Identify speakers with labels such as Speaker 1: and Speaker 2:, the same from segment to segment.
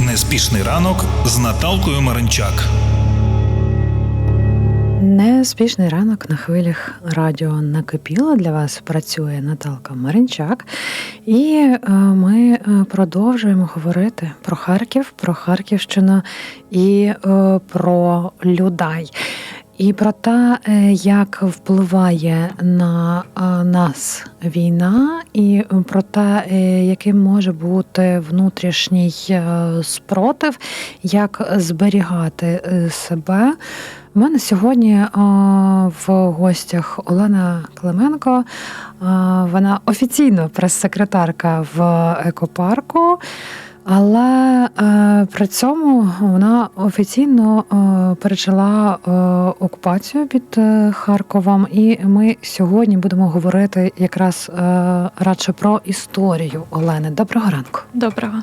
Speaker 1: Неспішний ранок з Наталкою Маринчак.
Speaker 2: Неспішний ранок на хвилях радіо накипіло. Для вас працює Наталка Маринчак, і е, ми е, продовжуємо говорити про Харків, про Харківщину і е, про людей. І про те, е, як впливає на е, нас війна, і про те, е, яким може бути внутрішній спротив, як зберігати себе. У мене сьогодні в гостях Олена Клименко. Вона офіційно прес-секретарка в екопарку. Але е, при цьому вона офіційно е, пережила е, окупацію під е, Харковом, і ми сьогодні будемо говорити якраз е, радше про історію Олени. Доброго ранку.
Speaker 3: Доброго.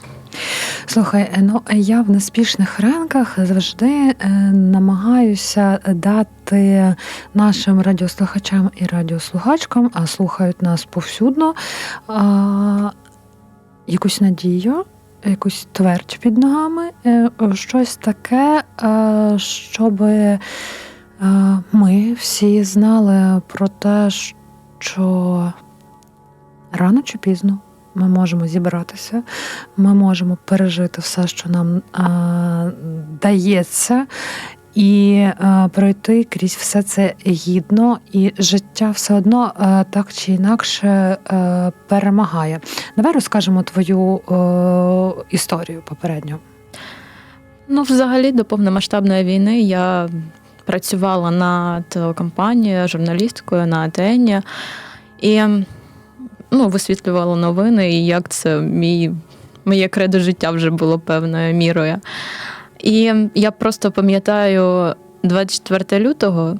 Speaker 2: Слухай, ну я в неспішних ранках завжди намагаюся дати нашим радіослухачам і радіослухачкам, а слухають нас повсюдно, якусь надію. Якусь твердь під ногами, е, щось таке, е, щоб е, ми всі знали про те, що рано чи пізно ми можемо зібратися, ми можемо пережити все, що нам дається, і а, пройти крізь все це гідно, і життя все одно а, так чи інакше а, перемагає. Давай розкажемо твою а, історію попередньо.
Speaker 3: Ну, взагалі, до повномасштабної війни я працювала на телекомпанії журналісткою на АТН і ну, висвітлювала новини, і як це мій, моє кредо життя вже було певною мірою. І я просто пам'ятаю 24 лютого.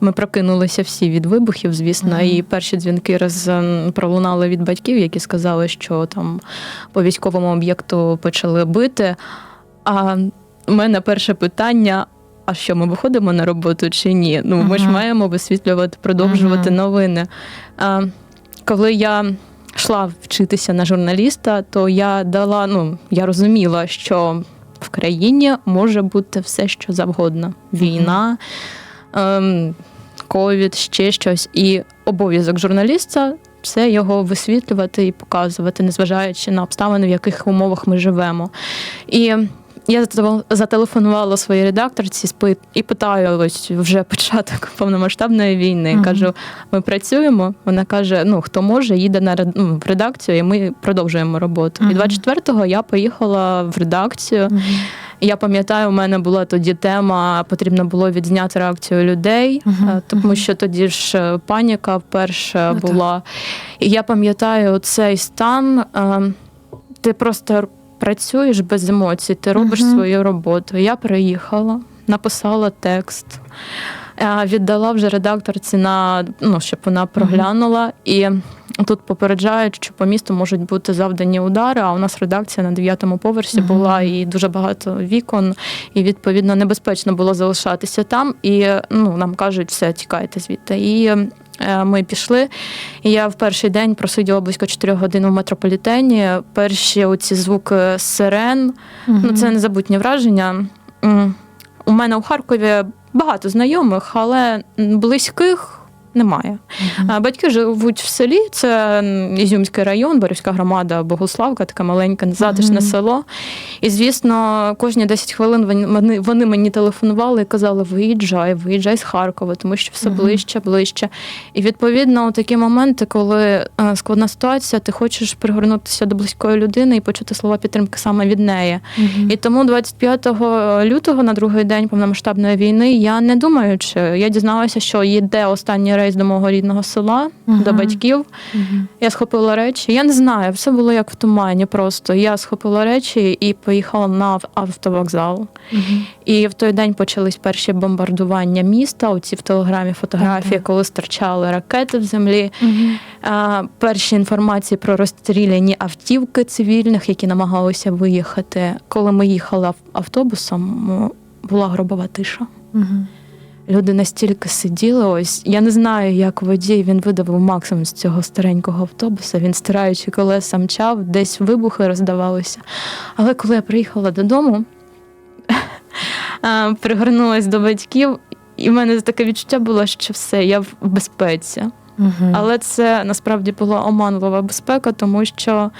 Speaker 3: Ми прокинулися всі від вибухів, звісно,
Speaker 2: Мгм.
Speaker 3: і перші дзвінки роз пролунали від батьків, які сказали, що там по військовому об'єкту почали бити. А у мене перше питання: а що, ми виходимо на роботу чи ні? Ну, ми ж маємо висвітлювати, продовжувати
Speaker 2: Мгм.
Speaker 3: новини. А, коли я йшла вчитися на журналіста, то я дала, ну, я розуміла, що в країні може бути все, що завгодно: війна, ем, ковід, ще щось. І обов'язок журналіста це його висвітлювати і показувати, незважаючи на обставини, в яких умовах ми живемо. І я зате- зателефонувала своїй редакторці і питаю ось вже початок повномасштабної війни.
Speaker 2: Мгм.
Speaker 3: Кажу, ми працюємо. Вона каже: ну хто може, їде на ну, в редакцію, і ми продовжуємо роботу.
Speaker 2: Мгм.
Speaker 3: І 24-го я поїхала в редакцію. І Я пам'ятаю, у мене була тоді тема, потрібно було відзняти реакцію людей,
Speaker 2: Мгм,
Speaker 3: е, тому що тоді ж е, паніка вперше
Speaker 2: Ну, так.
Speaker 3: була. І я пам'ятаю цей стан. е, Ти просто працюєш без емоцій, ти робиш
Speaker 2: Мгм.
Speaker 3: свою роботу. Я приїхала, написала текст, е, віддала вже редакторці на ну, щоб вона проглянула. І тут попереджають, що по місту можуть бути завдані удари. А у нас редакція на дев'ятому поверсі
Speaker 2: Мгм.
Speaker 3: була і дуже багато вікон, і відповідно небезпечно було залишатися там. І ну нам кажуть, все, тікайте звідти. І ми пішли. І я в перший день просиділа близько 4 годин в метрополітені. Перші оці звуки сирен. Ну, це незабутнє враження. У мене у Харкові багато знайомих, але близьких немає. А Батьки живуть в селі, це Ізюмський район, Борівська громада, Богославка, таке маленьке, затишне
Speaker 2: Мгм.
Speaker 3: село. І, звісно, кожні 10 хвилин вони- вони, мені телефонували і казали: виїжджай, виїжджай з Харкова, тому що все
Speaker 2: Мгм.
Speaker 3: ближче, ближче. І відповідно, у такі моменти, коли е, складна ситуація, ти хочеш пригорнутися до близької людини і почути слова підтримки саме від неї. І тому 25 лютого, на другий день повномасштабної війни, я не думаючи, я дізналася, що йде останній рейс до мого рідного села,
Speaker 2: Мгм.
Speaker 3: до батьків.
Speaker 2: Мгм.
Speaker 3: Я схопила речі. Я не знаю, все було як в тумані. Просто я схопила речі і поїхала на автовокзал.
Speaker 2: Мгм.
Speaker 3: І в той день почались перші бомбардування міста. Оці в телеграмі фотографії,
Speaker 2: так.
Speaker 3: коли стирчали ракети в землі.
Speaker 2: Мгм.
Speaker 3: А, Перші інформації про розстріляні автівки цивільних, які намагалися виїхати. Коли ми їхали автобусом, була гробова тиша.
Speaker 2: Мгм.
Speaker 3: Люди настільки сиділи, ось я не знаю, як водій він видавив максимум з цього старенького автобуса. Він стираючи колеса мчав, десь вибухи роздавалися. Але коли я приїхала додому, а, пригорнулась до батьків, і в мене таке відчуття було, що все, я в безпеці.
Speaker 2: Угу.
Speaker 3: Але це насправді була оманлива безпека, тому що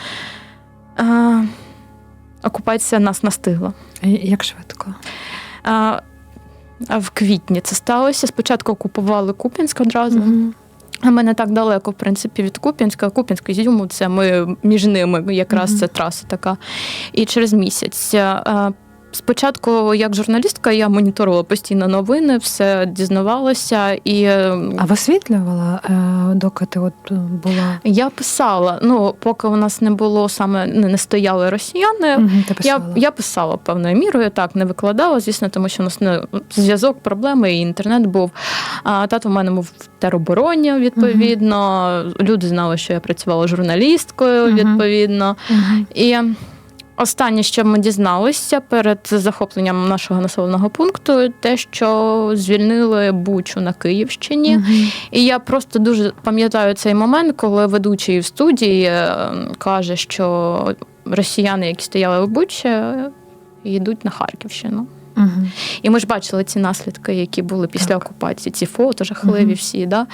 Speaker 3: окупація нас настигла.
Speaker 2: Як швидко?
Speaker 3: В квітні це сталося. Спочатку окупували Куп'янськ одразу.
Speaker 2: Мгм.
Speaker 3: А ми не так далеко, в принципі, від Куп'янська. Куп'янськ Ізюму, це ми між ними, якраз
Speaker 2: Мгм.
Speaker 3: це траса така. І через місяць. Спочатку, як журналістка, я моніторила постійно новини, все дізнавалася, і е,
Speaker 2: А висвітлювала, е, доки ти от е, була?
Speaker 3: я писала. Ну, поки у нас не було саме не стояли росіяни.
Speaker 2: Мгм, Ти
Speaker 3: Я,
Speaker 2: писала?
Speaker 3: я писала певною мірою, так не викладала, звісно, тому що у нас не зв'язок, проблеми, і інтернет був. А тато в мене був в теробороні, відповідно. Люди знали, що я працювала журналісткою, відповідно.
Speaker 2: Мгм.
Speaker 3: І останнє, що ми дізналися перед захопленням нашого населеного пункту, те, що звільнили Бучу на Київщині.
Speaker 2: Мгм.
Speaker 3: І я просто дуже пам'ятаю цей момент, коли ведучий в студії е, каже, що росіяни, які стояли в Бучі, йдуть на Харківщину.
Speaker 2: Мгм.
Speaker 3: І ми ж бачили ці наслідки, які були після
Speaker 2: Так.
Speaker 3: окупації, ці фото жахливі
Speaker 2: Мгм.
Speaker 3: всі. Да?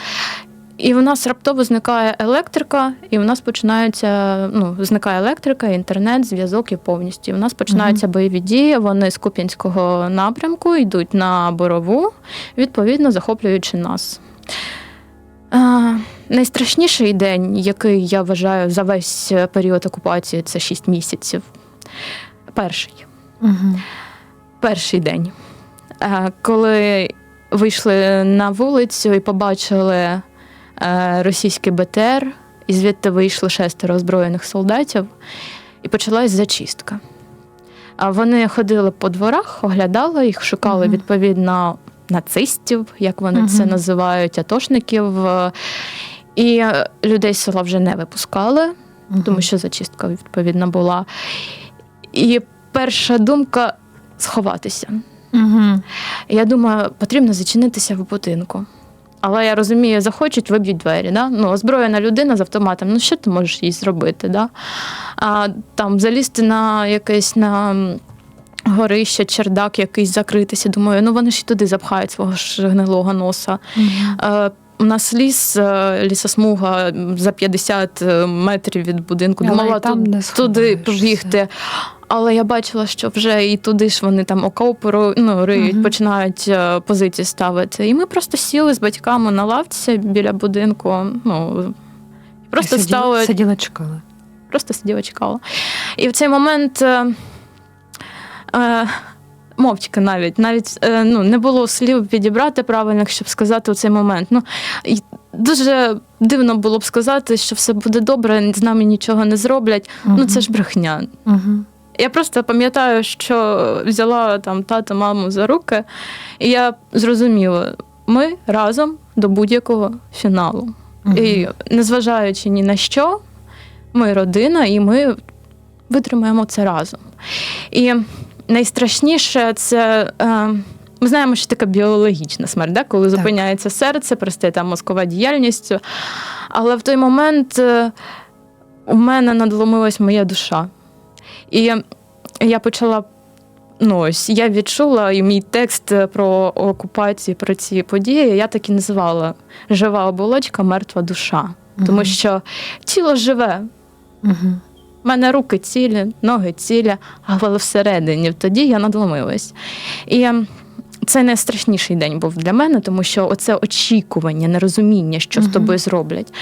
Speaker 3: І в нас раптово зникає електрика, і в нас починається ну, зникає електрика, інтернет, зв'язок і повністю. І в нас починаються бойові дії. Вони з Куп'янського напрямку йдуть на борову, відповідно захоплюючи нас. А, найстрашніший день, який я вважаю за весь період окупації, це 6 місяців. Перший
Speaker 2: Мгм.
Speaker 3: перший день, Е, коли вийшли на вулицю і побачили російський БТР, і звідти вийшли шестеро озброєних солдатів, і почалась зачистка. А вони ходили по дворах, оглядали їх, шукали відповідно нацистів, як вони це називають, атошників. Е, І е, людей з села вже не випускали, тому що зачистка відповідно була. І перша думка сховатися.
Speaker 2: Мгм.
Speaker 3: Я думаю, потрібно зачинитися в будинку. Але я розумію, захочуть, виб'ють двері. Да? Ну, озброєна людина з автоматом, ну що ти можеш їй зробити? Да? А там залізти на якесь на горище, чердак якийсь закритися. Думаю, ну вони ж і туди запхають свого ж гнилого носа.
Speaker 2: Мгм.
Speaker 3: Е, У нас ліс, е, лісосмуга за 50 метрів від будинку.
Speaker 2: Але
Speaker 3: Думала
Speaker 2: там
Speaker 3: ту-
Speaker 2: не
Speaker 3: туди побігти. Але я бачила, що вже і туди ж вони там окопи ну, риють,
Speaker 2: Мгм.
Speaker 3: починають е, позиції ставити. І ми просто сіли з батьками на лавці біля будинку. Ну, просто
Speaker 2: сиділа-
Speaker 3: стали,
Speaker 2: Сиділа, чекала.
Speaker 3: просто сиділа, чекала. І в цей момент. Е, е, Мовчки навіть, навіть е, ну, не було слів підібрати правильних, щоб сказати у цей момент. Ну, і дуже дивно було б сказати, що все буде добре, з нами нічого не зроблять. Ну це ж брехня.
Speaker 2: Мгм.
Speaker 3: Я просто пам'ятаю, що взяла там тата, маму за руки, і я зрозуміла, ми разом до будь-якого фіналу.
Speaker 2: Мгм.
Speaker 3: І незважаючи ні на що, ми родина, і ми витримаємо це разом. І найстрашніше це. Е, ми знаємо, що таке біологічна смерть, да? коли
Speaker 2: Так.
Speaker 3: зупиняється серце, перестає там мозкова діяльність. Але в той момент е, у мене надломилась моя душа. І я почала. Ну, ось я відчула, і мій текст про окупацію, про ці події, я так і називала жива оболочка, мертва душа. Тому що тіло живе.
Speaker 2: Мгм.
Speaker 3: У мене руки цілі, ноги цілі, але всередині тоді я надломилась. І ем, це найстрашніший день був для мене, тому що оце очікування, нерозуміння, що з тобою зроблять.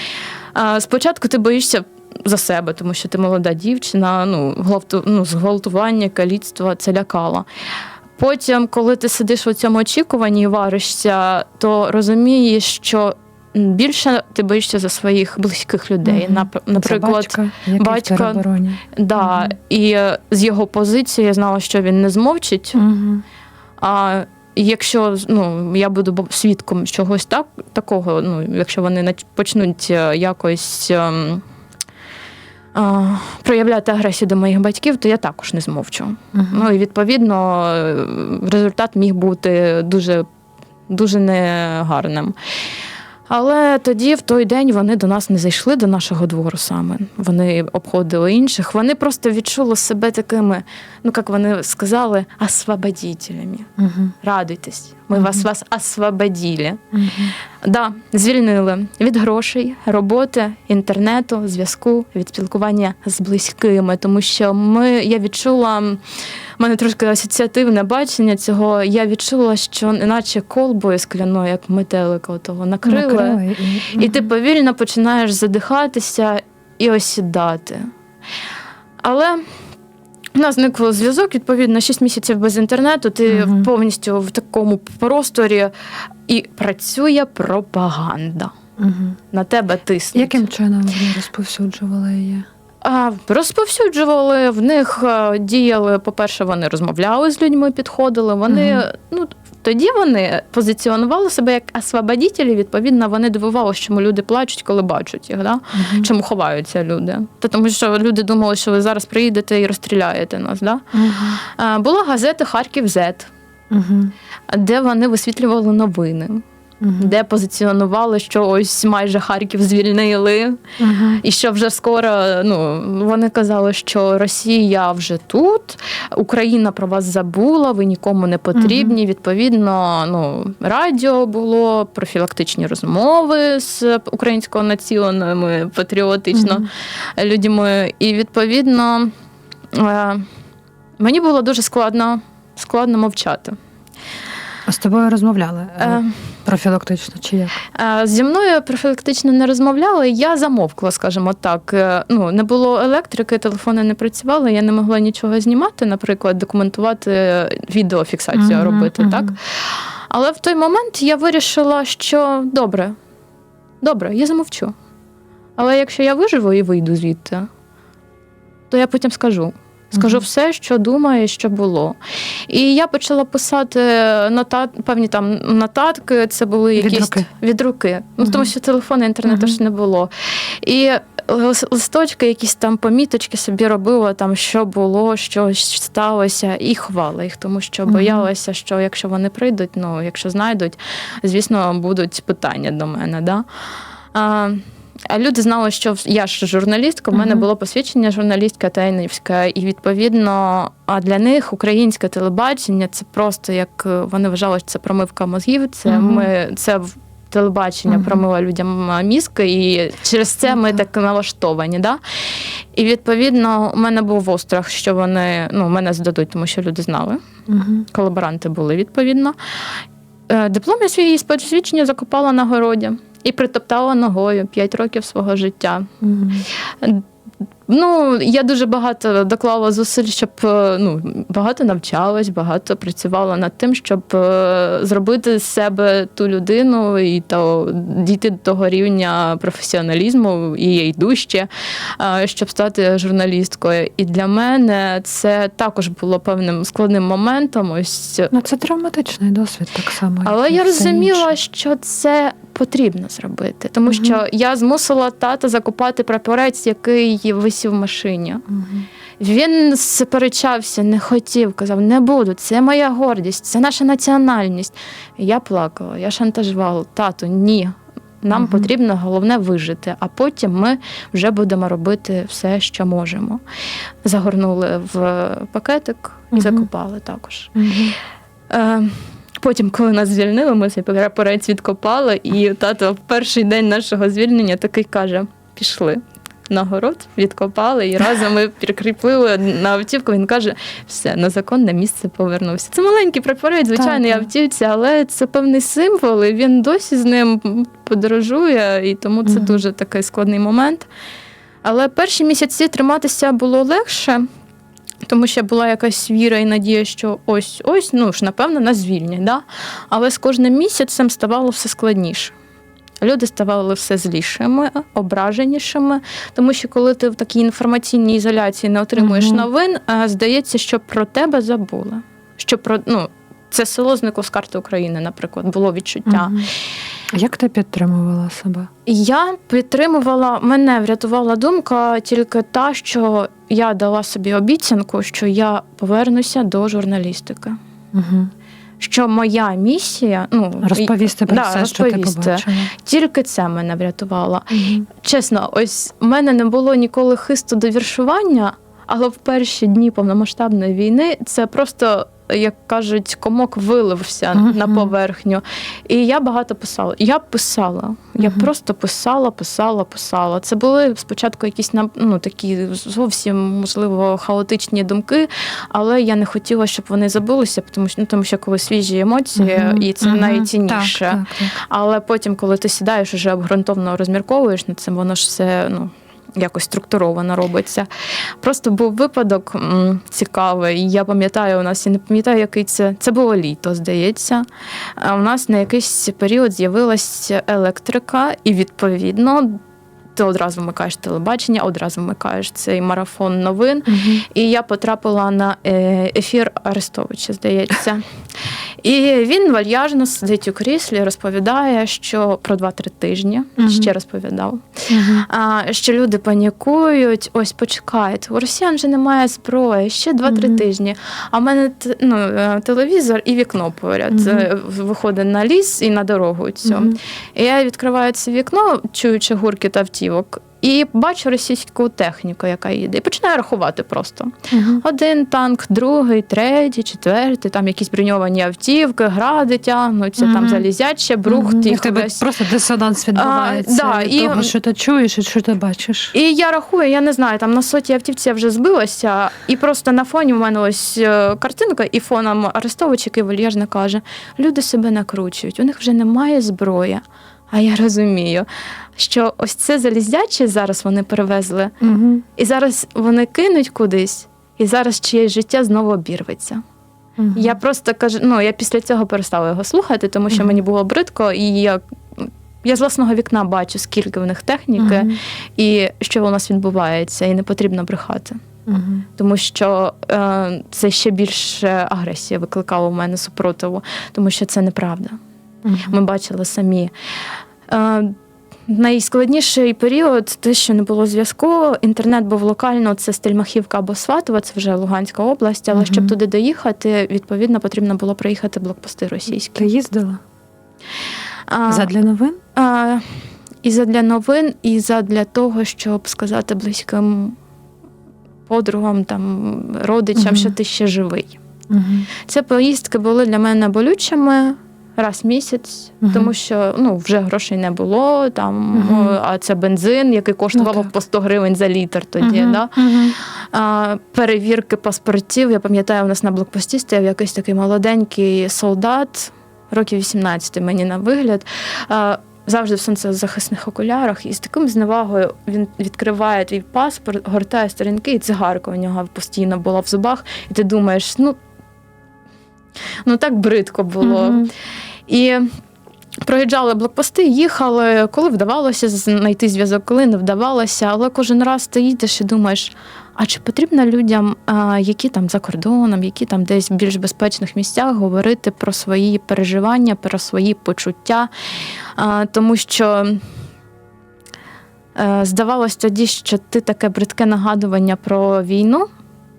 Speaker 3: А, спочатку ти боїшся за себе, тому що ти молода дівчина, ну, гвалту, ну зґвалтування, каліцтво це лякало. Потім, коли ти сидиш у цьому очікуванні і варишся, то розумієш, що більше ти боїшся за своїх близьких людей.
Speaker 2: Мгм.
Speaker 3: Нап-
Speaker 2: Це
Speaker 3: Наприклад,
Speaker 2: батька,
Speaker 3: батька- Да,
Speaker 2: Мгм.
Speaker 3: і з його позиції я знала, що він не змовчить.
Speaker 2: Мгм.
Speaker 3: А якщо ну, я буду свідком чогось так, такого, ну, якщо вони почнуть е, якось. ем, Проявляти агресію до моїх батьків, то я також не змовчу.
Speaker 2: Мгм.
Speaker 3: Ну і відповідно е, результат міг бути дуже дуже негарним. Але тоді, в той день, вони до нас не зайшли до нашого двору саме. Вони обходили інших. Вони просто відчули себе такими, ну як вони сказали, освободителями.
Speaker 2: Угу.
Speaker 3: Радуйтесь, ми
Speaker 2: Мгм.
Speaker 3: вас вас освободили.
Speaker 2: Угу.
Speaker 3: Да, звільнили від грошей, роботи, інтернету, зв'язку, від спілкування з близькими, тому що ми я відчула. в мене трошки асоціативне бачення цього. Я відчула, що наче колбою скляною, як метелика того накрили,
Speaker 2: Накрили.
Speaker 3: і ти повільно починаєш задихатися і осідати. Але у нас зникло зв'язок, відповідно, 6 місяців без інтернету, ти
Speaker 2: Мгм.
Speaker 3: повністю в такому просторі, і працює пропаганда.
Speaker 2: Угу.
Speaker 3: На тебе тиснуть.
Speaker 2: Яким чином вони розповсюджували її?
Speaker 3: А, розповсюджували в них е, діяли. По-перше, вони розмовляли з людьми, підходили. Вони
Speaker 2: Мгм.
Speaker 3: ну тоді вони позиціонували себе як освободітелі. Відповідно, вони дивувалися, чому люди плачуть, коли бачать їх. Да?
Speaker 2: Угу.
Speaker 3: Чому ховаються люди? Та тому, що люди думали, що ви зараз приїдете і розстріляєте нас. Да?
Speaker 2: Угу.
Speaker 3: Була газета Харків Зет,
Speaker 2: Угу.
Speaker 3: де вони висвітлювали новини,
Speaker 2: Угу.
Speaker 3: де позиціонували, що ось майже Харків звільнили.
Speaker 2: Угу.
Speaker 3: І що вже скоро ну вони казали, що Росія вже тут, Україна про вас забула, ви нікому не потрібні. Відповідно, ну радіо було, профілактичні розмови з українського націонами патріотично
Speaker 2: Мгм.
Speaker 3: людьми. І відповідно е, мені було дуже складно, складно мовчати.
Speaker 2: А з тобою розмовляли е,
Speaker 3: Е,
Speaker 2: профілактично чи як?
Speaker 3: Е, Зі мною профілактично не розмовляли. Я замовкла, скажімо так. Е, Ну не було електрики, телефони не працювали. Я не могла нічого знімати, наприклад, документувати відеофіксацію
Speaker 2: Мгм,
Speaker 3: робити.
Speaker 2: мгм.
Speaker 3: Так але в той момент я вирішила, що добре, добре, я замовчу. Але якщо я виживу і вийду звідти, то я потім скажу. Скажу все, що думаю, що було. І я почала писати нотат, певні там нотатки. Це були
Speaker 2: Від
Speaker 3: якісь
Speaker 2: руки?
Speaker 3: від руки. Ну тому що телефону інтернету ж не було. І листочки, якісь там поміточки собі робила, там що було, що сталося, і хвала їх, тому що боялася, що якщо вони прийдуть, ну якщо знайдуть, звісно, будуть питання до мене. Да? А люди знали, що я ж журналістка, в мене було посвідчення журналістка Тайнівська, і відповідно, а для них українське телебачення це просто як е, вони вважали, що це промивка мозгів. Це ми це телебачення
Speaker 2: Мгм.
Speaker 3: промила людям мізки, і через це ми так налаштовані. Да? І відповідно, у мене був острах, що вони ну, мене здадуть, тому що люди знали колаборанти були відповідно. Е, Диплом я свій з посвідчення закопала на городі і притоптала ногою 5 років свого життя.
Speaker 2: Угу.
Speaker 3: Ну, я дуже багато доклала зусиль, щоб е, ну, багато навчалась, багато працювала над тим, щоб е, зробити з себе ту людину і то дійти до того рівня професіоналізму і я йду ще, е, щоб стати журналісткою. І для мене це також було певним складним моментом. Ось
Speaker 2: Ну, це травматичний досвід так само.
Speaker 3: але я розуміла,
Speaker 2: інше.
Speaker 3: що це потрібно зробити, тому що я змусила тата закопати прапорець, який висів в машині.
Speaker 2: Мгм.
Speaker 3: Він сперечався, не хотів, казав, не буду, це моя гордість, це наша національність. Я плакала, я шантажувала, тату, ні. Нам
Speaker 2: Мгм.
Speaker 3: потрібно головне вижити, а потім ми вже будемо робити все, що можемо. Загорнули в пакетик і
Speaker 2: Мгм.
Speaker 3: закопали також. Е, Потім, коли нас звільнили, ми цей прапорець відкопали, і тато в перший день нашого звільнення такий каже: пішли. На город відкопали і разом ми прикріпили на автівку. Він каже: все, на законне місце повернувся. Це маленький прапорець, звичайний
Speaker 2: Так,
Speaker 3: автівці, але це певний символ, і він досі з ним подорожує, і тому це
Speaker 2: Мгм.
Speaker 3: дуже такий складний момент. Але перші місяці триматися було легше, тому що була якась віра і надія, що ось ось, ну ж, напевно, нас звільнять. Да? Але з кожним місяцем ставало все складніше. Люди ставали все злішими, ображенішими, тому що коли ти в такій інформаційній ізоляції не отримуєш
Speaker 2: Мгм.
Speaker 3: новин, здається, що про тебе забули. Що про ну, це село зникло з карти України, наприклад, було відчуття.
Speaker 2: А Як ти підтримувала себе?
Speaker 3: Я підтримувала, мене врятувала думка тільки та, що я дала собі обіцянку, що я повернуся до журналістики.
Speaker 2: Угу.
Speaker 3: Що моя місія, ну
Speaker 2: Розповісти про
Speaker 3: да,
Speaker 2: все, що ти побачила.
Speaker 3: тільки це мене врятувало.
Speaker 2: Мгм.
Speaker 3: Чесно, ось в мене не було ніколи хисту до віршування, але в перші дні повномасштабної війни це просто. Як кажуть, комок вилився
Speaker 2: Мгм.
Speaker 3: на поверхню. І я багато писала. Я писала. Я
Speaker 2: Мгм.
Speaker 3: просто писала, писала, писала. Це були спочатку якісь ну, такі зовсім можливо хаотичні думки, але я не хотіла, щоб вони забулися, тому що ну, тому що коли свіжі емоції,
Speaker 2: Мгм.
Speaker 3: і це
Speaker 2: Мгм.
Speaker 3: найцінніше.
Speaker 2: Так, так, так.
Speaker 3: Але потім, коли ти сідаєш, уже обґрунтовно розмірковуєш над цим, воно ж все ну. Якось структуровано робиться. Просто був випадок цікавий. Я пам'ятаю, у нас я не пам'ятаю, який це. Це було літо, здається. А у нас на якийсь період з'явилася електрика, і відповідно ти одразу вмикаєш телебачення, одразу вмикаєш цей марафон новин.
Speaker 2: Мгм.
Speaker 3: І я потрапила на е, ефір Арестовича, здається. І він вальяжно сидить у кріслі, розповідає, що про 2-3 тижні
Speaker 2: Мгм.
Speaker 3: ще розповідав.
Speaker 2: Мгм.
Speaker 3: А, що люди панікують. Ось почекайте, у росіян вже немає зброї, ще 2-3
Speaker 2: Мгм.
Speaker 3: тижні. А в мене ну, е, телевізор і вікно поряд
Speaker 2: Мгм.
Speaker 3: Е, виходить на ліс і на дорогу цю.
Speaker 2: Мгм.
Speaker 3: І я відкриваю це вікно, чуючи гуркіт автівок, і бачу російську техніку, яка їде, і починаю рахувати просто.
Speaker 2: Мгм.
Speaker 3: Один танк, другий, третій, четвертий, там якісь броньовані автівки, гради тягнуться,
Speaker 2: Мгм.
Speaker 3: там залізяче, брухт
Speaker 2: в
Speaker 3: їх
Speaker 2: тебе просто дисонанс відбувається
Speaker 3: да,
Speaker 2: від
Speaker 3: і-
Speaker 2: того, що ти чуєш і що ти бачиш.
Speaker 3: І я рахую, я не знаю, там на сотій автівці я вже збилася, і просто на фоні в мене ось е, картинка, і фоном Арестович, який вальяжно каже: люди себе накручують, у них вже немає зброї. А я розумію, що ось це залізяче зараз вони перевезли,
Speaker 2: Угу.
Speaker 3: і зараз вони кинуть кудись, і зараз чиєсь життя знову обірветься. Я просто кажу, ну я після цього перестала його слухати, тому що
Speaker 2: Мгм.
Speaker 3: мені було бридко, і я, я з власного вікна бачу, скільки в них техніки і що у нас відбувається, і не потрібно брехати. Тому що е, це ще більше агресія викликало у мене супротиву, тому що це неправда. Ми бачили самі. Е, Найскладніший період те, що не було зв'язку. Інтернет був локально, це Стельмахівка або Сватова, це вже Луганська область. Але
Speaker 2: Мгм.
Speaker 3: щоб туди доїхати, відповідно потрібно було проїхати блокпости російські.
Speaker 2: Ти їздила
Speaker 3: А,
Speaker 2: задля новин?
Speaker 3: а, і задля новин, і задля того, щоб сказати близьким подругам, там, родичам,
Speaker 2: Мгм.
Speaker 3: що ти ще живий.
Speaker 2: Угу.
Speaker 3: Ці поїздки були для мене болючими. Раз в місяць,
Speaker 2: Мгм.
Speaker 3: тому що ну вже грошей не було. Там о, а це бензин, який коштував
Speaker 2: Ну,
Speaker 3: по 100 гривень за літр тоді. Да? А, перевірки паспортів. Я пам'ятаю, у нас на блокпості стояв якийсь такий молоденький солдат, років 18 мені на вигляд. А, Завжди в сонцезахисних окулярах, і з таким зневагою він відкриває твій паспорт, гортає сторінки, і цигарка у нього постійно була в зубах. І ти думаєш, ну, ну так бридко було.
Speaker 2: Мгм.
Speaker 3: І проїжджали блокпости, їхали, коли вдавалося знайти зв'язок, коли не вдавалося. Але кожен раз ти їдеш і думаєш, а чи потрібно людям, які там за кордоном, які там десь в більш безпечних місцях, говорити про свої переживання, про свої почуття? Тому що. е, Здавалось тоді, що ти таке бридке нагадування про війну,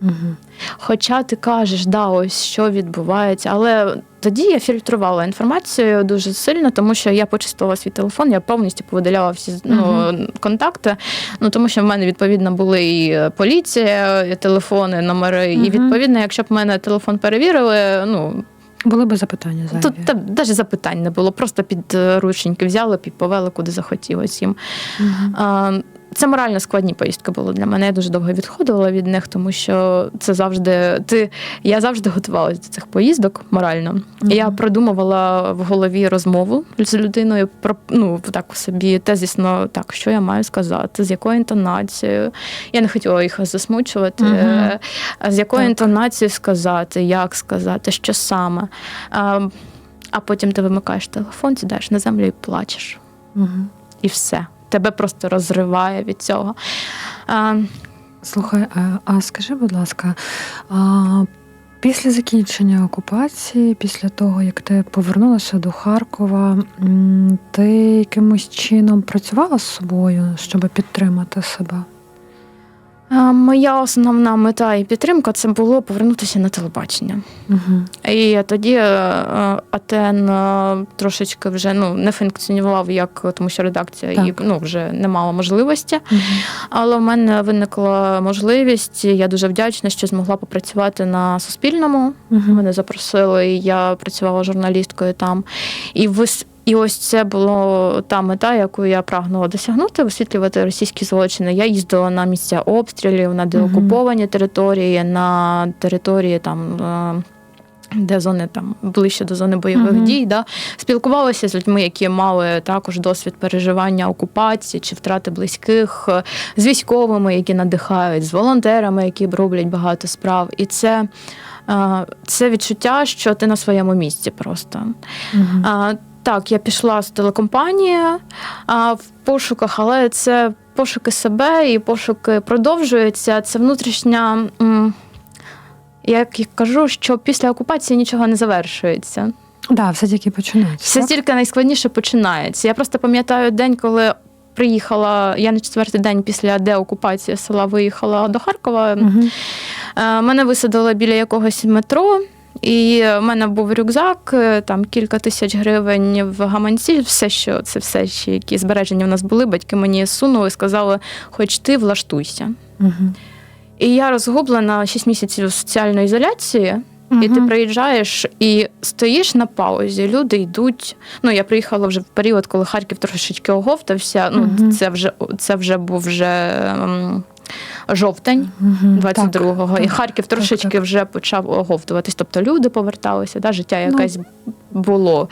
Speaker 2: Мгм.
Speaker 3: Хоча ти кажеш, да, ось що відбувається, але тоді я фільтрувала інформацію дуже сильно, тому що я почистила свій телефон, я повністю повидаляла всі ну, контакти. Ну тому що в мене відповідно були і поліція, і телефони, номери. І відповідно, якщо б в мене телефон перевірили, ну
Speaker 2: Були би запитання зайві.
Speaker 3: тут та, навіть запитань не було. Просто під е, рученьки взяли, підповели, куди захотілось їм.
Speaker 2: Мгм.
Speaker 3: А, Це морально складні поїздки були для мене. Я дуже довго відходила від них, тому що це завжди ти. Я завжди готувалася до цих поїздок морально.
Speaker 2: Мгм.
Speaker 3: Я продумувала в голові розмову з людиною про ну так собі тезісно, так що я маю сказати, з якою інтонацією. Я не хотіла їх засмучувати. Е, а З якою інтонацією сказати, як сказати, що саме. А, а потім ти вимикаєш телефон, сідаєш на землю і плачеш
Speaker 2: Мгм.
Speaker 3: і все. Тебе просто розриває від цього.
Speaker 2: Слухай, а, скажи, будь ласка, після закінчення окупації, після того, як ти повернулася до Харкова, ти якимось чином працювала з собою, щоб підтримати себе?
Speaker 3: А, Моя основна мета і підтримка це було повернутися на телебачення.
Speaker 2: Угу.
Speaker 3: І тоді е, е, трошечки вже ну не функціонував як тому, що редакція і ну вже не мала можливості.
Speaker 2: Угу.
Speaker 3: Але в мене виникла можливість. і Я дуже вдячна, що змогла попрацювати на Суспільному.
Speaker 2: Угу.
Speaker 3: Мене запросили, і я працювала журналісткою там. І. І ось це було та мета, яку я прагнула досягнути, висвітлювати російські злочини. Я їздила на місця обстрілів, на деокуповані території, на території там. е, Де зони там ближче до зони бойових
Speaker 2: Мгм.
Speaker 3: дій, да спілкувалася з людьми, які мали також досвід переживання окупації чи втрати близьких, е, з військовими, які надихають, з волонтерами, які роблять багато справ. І це, е, це відчуття, що ти на своєму місці просто.
Speaker 2: Угу.
Speaker 3: А, так, я пішла з телекомпанії а, в пошуках, але це пошуки себе і пошуки продовжуються. Це внутрішня. Як я кажу, що після окупації нічого не завершується.
Speaker 2: Да, все тільки починається.
Speaker 3: Все
Speaker 2: так?
Speaker 3: тільки найскладніше починається. Я просто пам'ятаю день, коли приїхала. Я на четвертий день після деокупації села виїхала до Харкова. Е, Мене висадили біля якогось метро, і в мене був рюкзак, е, там кілька тисяч гривень в гаманці. Все, що це все, ще які збереження в нас були. Батьки мені сунули, сказали, хоч ти влаштуйся.
Speaker 2: Мгм.
Speaker 3: І я розгублена 6 місяців соціальної ізоляції. І ти приїжджаєш і стоїш на паузі. Люди йдуть. Ну я приїхала вже в період, коли Харків трошечки оговтався. Ну
Speaker 2: Мгм.
Speaker 3: це вже це вже був вже ем, жовтень. 22-го.
Speaker 2: Так,
Speaker 3: і
Speaker 2: так,
Speaker 3: Харків
Speaker 2: так,
Speaker 3: трошечки
Speaker 2: так.
Speaker 3: вже почав оговтуватись. Тобто люди поверталися, да, життя
Speaker 2: Ну.
Speaker 3: якесь було.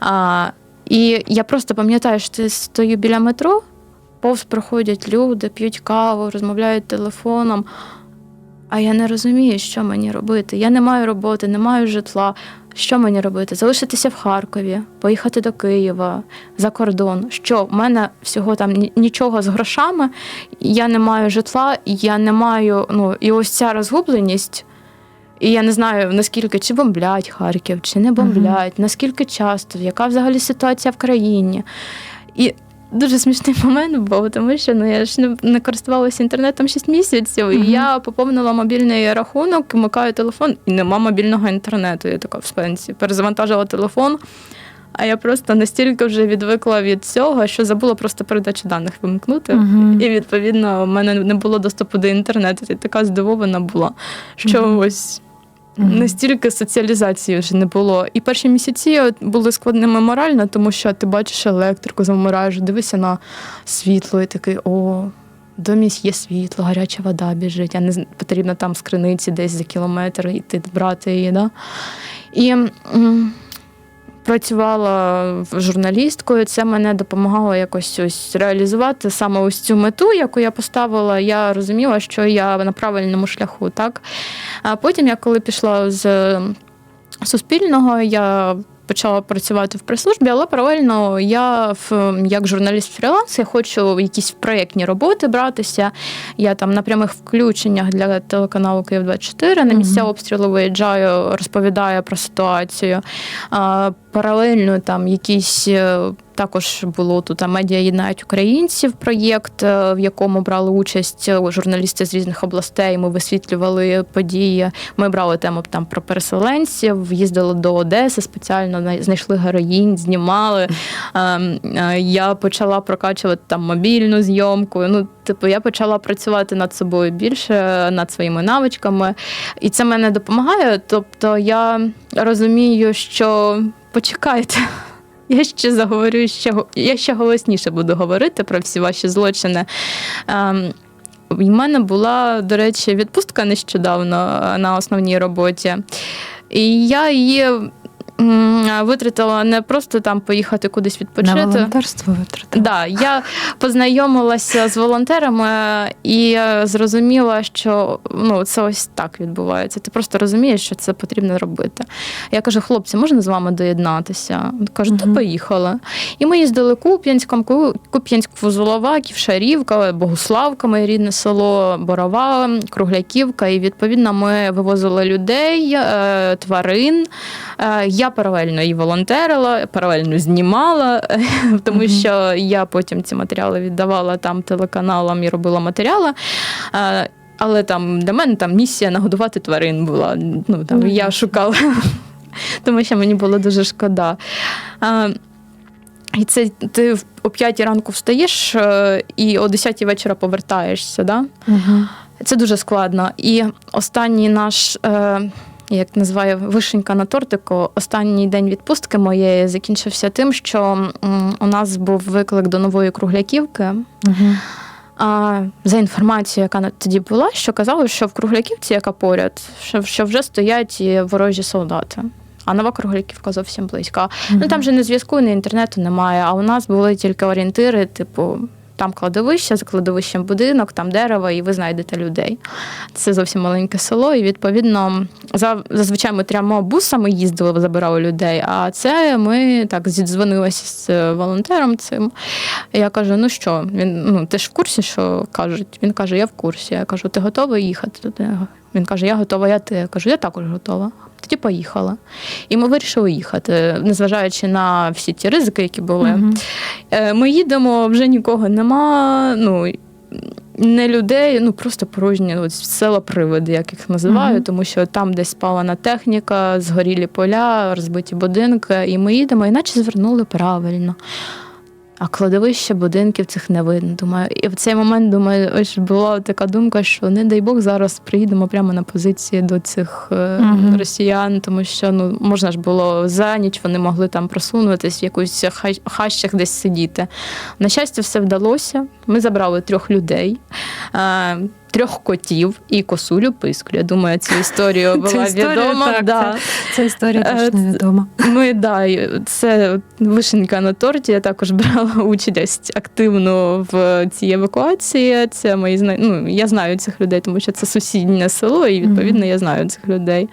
Speaker 3: А, і я просто пам'ятаю, що ти стою біля метро, повз проходять люди, п'ють каву, розмовляють телефоном. А я не розумію, що мені робити. Я не маю роботи, не маю житла. Що мені робити? Залишитися в Харкові, поїхати до Києва за кордон. Що в мене всього там нічого з грошами, я не маю житла, я не маю. Ну і ось ця розгубленість. І я не знаю наскільки чи бомблять Харків, чи не бомблять, наскільки часто, яка взагалі ситуація в країні. І дуже смішний момент був, тому що ну я ж не, не користувалася інтернетом 6 місяців, і я поповнила мобільний рахунок, вмикаю телефон, і нема мобільного інтернету. Я така в спенсі. Перезавантажила телефон. А я просто настільки вже відвикла від цього, що забула просто передачу даних вимкнути.
Speaker 2: Мгм.
Speaker 3: І відповідно в мене не було доступу до інтернету. І така здивована була, що
Speaker 2: Мгм.
Speaker 3: ось. Настільки соціалізації вже не було. І перші місяці були складними морально, тому що ти бачиш електрику, замираєш, дивишся на світло, і такий о. В домі є світло, гаряча вода біжить, а не потрібно там з криниці десь за кілометр йти брати її. Да? І працювала журналісткою, це мене допомагало якось ось реалізувати саме ось цю мету, яку я поставила. Я розуміла, що я на правильному шляху. Так? А потім, я коли пішла з Суспільного, я почала працювати в прес-службі, але паралельно я в як журналіст фріланс, я хочу якісь проєктні роботи братися. Я там на прямих включеннях для телеканалу Київ 24 на місця обстрілу виїжджаю, розповідаю про ситуацію. Паралельно там якісь. Також було тут медіа єднають українців проєкт, е, в якому брали участь е, журналісти з різних областей. Ми висвітлювали події. Ми брали тему там про переселенців, їздили до Одеси спеціально, най- знайшли героїнь, знімали. Ем, е, Я почала прокачувати там мобільну зйомку. Ну, типу, я почала працювати над собою більше, над своїми навичками, і це мене допомагає. Тобто я розумію, що почекайте. Я ще заговорю, ще я ще голосніше буду говорити про всі ваші злочини. Ем, в мене була, до речі, відпустка нещодавно е, на основній роботі. І я її витратила не просто там поїхати кудись
Speaker 2: На
Speaker 3: відпочити.
Speaker 2: волонтерство витратила.
Speaker 3: Да, я познайомилася з волонтерами і е, зрозуміла, що ну, це ось так відбувається. Ти просто розумієш, що це потрібно робити. Я кажу, хлопці, можна з вами доєднатися? Та
Speaker 2: Мгм.
Speaker 3: поїхали. І ми їздили Куп'янськом, Ку- Куп'янськ, Фузулова, Ківшарівка, Богуславка, моє рідне село, Борова, Кругляківка. І відповідно ми вивозили людей, е, тварин. Е, я паралельно і волонтерила, паралельно знімала, тому що я потім ці матеріали віддавала там телеканалам і робила матеріали. Але там для мене там місія нагодувати тварин була. Ну там
Speaker 2: Ну,
Speaker 3: я шукала, тому що мені було дуже шкода. А, і це ти о 5 ранку встаєш е, і о 10 вечора повертаєшся. Да?
Speaker 2: Угу.
Speaker 3: Це дуже складно. І останній наш, е, як називаю, вишенька на тортику, останній день відпустки моєї закінчився тим, що у нас був виклик до нової кругляківки.
Speaker 2: Угу.
Speaker 3: А за інформацією, яка тоді була, що казали, що в кругляківці, яка поряд, що, вже стоять і ворожі солдати. А нова кругляківка зовсім близько. Ну там же не зв'язку, ні інтернету немає. А у нас були тільки орієнтири, типу. Там кладовище, за кладовищем будинок, там дерево, і ви знайдете людей. Це зовсім маленьке село, і відповідно за- зазвичай ми трьома бусами їздили, забирали людей. А це ми так зідзвонилися з е, волонтером цим. І я кажу: ну що, він ну ти ж в курсі, що кажуть? Він каже, я в курсі. Я кажу, ти готовий їхати туди? Він каже, я готова, я ти. Я кажу, я також готова. Тоді поїхала. І ми вирішили їхати, незважаючи на всі ті ризики, які були. Е, Ми їдемо, вже нікого нема. Ну, не людей, ну просто порожні от, села привиди, як їх називаю,
Speaker 2: Мгм.
Speaker 3: тому що там десь спалена техніка, згорілі поля, розбиті будинки, і ми їдемо, іначе звернули правильно. А кладовище будинків цих не видно. Думаю, і в цей момент думаю, ось була така думка, що не дай Бог зараз приїдемо прямо на позиції до цих
Speaker 2: угу.
Speaker 3: Росіян, тому що ну можна ж було за ніч, вони могли там просунутись в якусь хащах десь сидіти. На щастя, все вдалося. Ми забрали трьох людей. Трьох котів і косулю писклю. Я думаю, цю історію була відома.
Speaker 2: так,
Speaker 3: да.
Speaker 2: Ця історія
Speaker 3: Е,
Speaker 2: точно відома.
Speaker 3: Ми да, це вишенька на торті. Я також брала участь активно в цій евакуації. Це мої ну, я знаю цих людей, тому що це сусіднє село, і відповідно я знаю цих людей.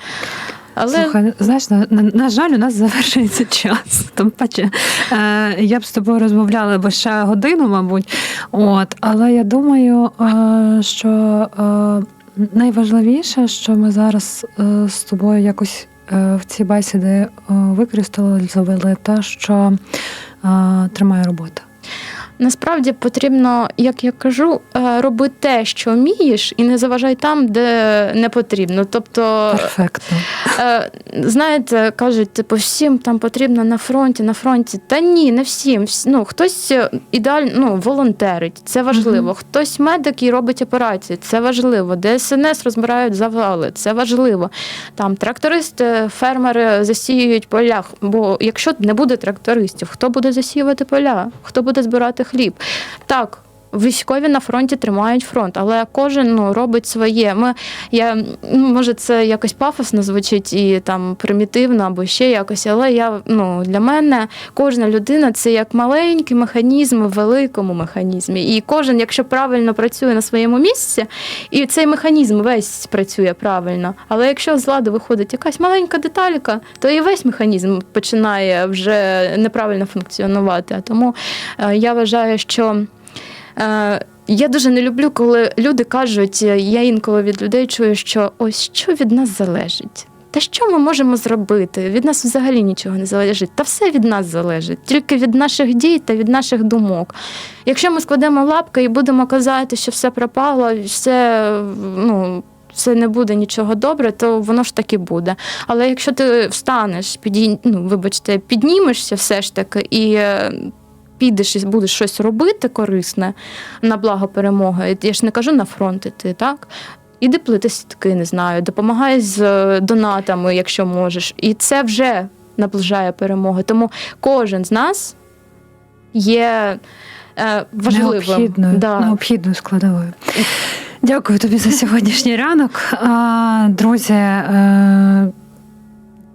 Speaker 3: Але
Speaker 2: Слухай, знаєш, на, на, на жаль, у нас завершується час. Тим паче, е, я б з тобою розмовляла бо ще годину, мабуть. От, але я думаю, е, що е, найважливіше, що ми зараз е, з тобою якось е, в ці бесіди е, використали, те, що е, тримає робота.
Speaker 3: Насправді потрібно, як я кажу, е, роби те, що вмієш, і не заважай там, де не потрібно. Тобто,
Speaker 2: Перфектно.
Speaker 3: Е, Знаєте, кажуть, типу, всім там потрібно на фронті, на фронті. Та ні, не всім. Ну, хтось ідеально ну, волонтерить, це важливо.
Speaker 2: Мгм.
Speaker 3: Хтось медик і робить операції, це важливо. ДСНС розбирають завали, це важливо. Там трактористи, фермери засіюють поля. Бо якщо не буде трактористів, хто буде засіювати поля? Хто буде збирати хліб? Так. Військові на фронті тримають фронт, але кожен ну, робить своє. Ми, я, ну, може, це якось пафосно звучить і там примітивно або ще якось, але я, ну, для мене кожна людина це як маленький механізм в великому механізмі. І кожен, якщо правильно працює на своєму місці, і цей механізм весь працює правильно. Але якщо з ладу виходить якась маленька деталька, то і весь механізм починає вже неправильно функціонувати. Тому е, я вважаю, що. Е, Я дуже не люблю, коли люди кажуть, е, я інколи від людей чую, що ось що від нас залежить. Та що ми можемо зробити? Від нас взагалі нічого не залежить. Та все від нас залежить, тільки від наших дій та від наших думок. Якщо ми складемо лапки і будемо казати, що все пропало, все ну. Це не буде нічого добре, то воно ж таки буде. Але якщо ти встанеш, підій... ну, вибачте, піднімешся все ж таки і е, підеш і будеш щось робити корисне на благо перемоги. Я ж не кажу на фронт іти, так? Іди плити сітки, не знаю, допомагай з е, донатами, якщо можеш. І це вже наближає перемоги. Тому кожен з нас є е, важливим.
Speaker 2: Необхідною,
Speaker 3: Да.
Speaker 2: необхідною складовою. Дякую тобі за сьогоднішній ранок. Друзі, е,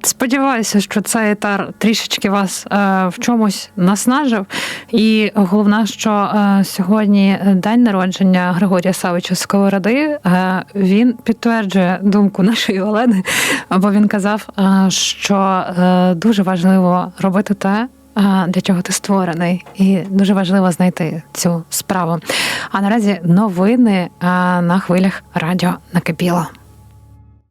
Speaker 2: сподіваюся, що цей етар трішечки вас е, в чомусь наснажив. І головне, що е, сьогодні день народження Григорія Савича Сковороди. Е, Він підтверджує думку нашої Олени, бо він казав, що дуже важливо робити те, для чого ти створений, і дуже важливо знайти цю справу. А наразі новини на хвилях радіо накипіло.